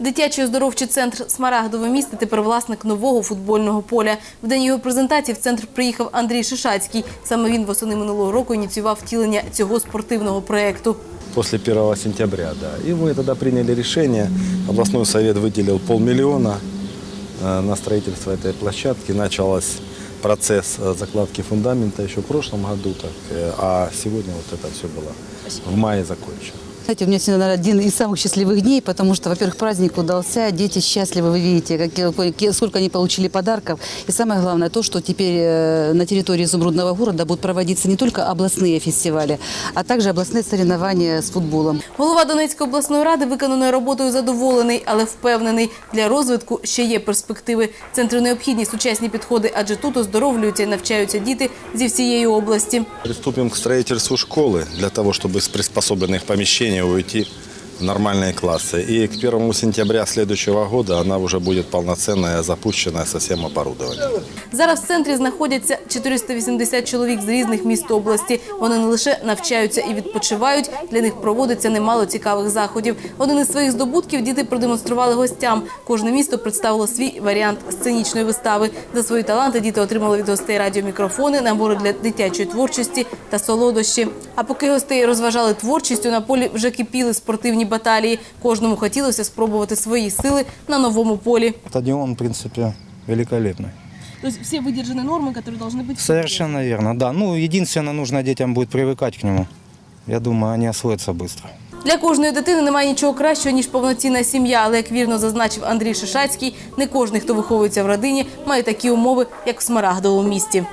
Дитячий оздоровчий центр «Смарагдове місто» тепер власник нового футбольного поля. В день його презентації в центр приїхав Андрій Шишацький. Саме він восени минулого року ініціював втілення цього спортивного проєкту. После 1 сентября, да. И мы тогда приняли решение, областной совет выделил полмиллиона э, на строительство этой площадки. Начался процесс э, закладки фундамента еще в прошлом году, так, э, а сегодня вот это все было в мае закончено. Знаете, у меня сегодня, наверное, один из самых счастливых дней, потому что, во-первых, праздник удался, дети счастливы, вы видите, какие- какие- сколько они получили подарков. И самое главное то, что теперь э, на территории Изумрудного города будут проводиться не только областные фестивали, а также областные соревнования с футболом. Голова Донецької обласної ради виконаною роботою задоволений, але впевнений, для розвитку ще є перспективи. Центру необхідні сучасні підходи, адже тут оздоровлюються і навчаються діти зі всієї області. Приступим к строительству школы для того, чтобы из приспособленных помещений уйти нормальные классы. И к 1 сентября следующего года она уже будет полноценная, запущенная со всем оборудованием. Зараз в центрі знаходяться 480 чоловік з різних міст області. Вони не лише навчаються і відпочивають, для них проводиться немало цікавих заходів. Один із своїх здобутків діти продемонстрували гостям. Кожне місто представило свій варіант сценічної вистави. За свої таланти діти отримали від гостей радіомікрофони, набори для дитячої творчості та солодощі. А поки гостей розважали творчістю, на полі вже кипіли спортивні баталії. Кожному хотілося спробувати свої сили на новому полі. Стадион, в принципе, великолепный. То есть все выдержаны нормы, которые должны быть. Совершенно верно, да. Ну, единственное, нужно детям будет привыкать к нему. Я думаю, они освоятся быстро. Для кожної дитини немає нічого кращого, ніж повноцінна сім'я. Але, як вірно зазначив Андрій Шишацький, не кожен, хто виховується в родині, має такі умови, як в Смарагдовому місті.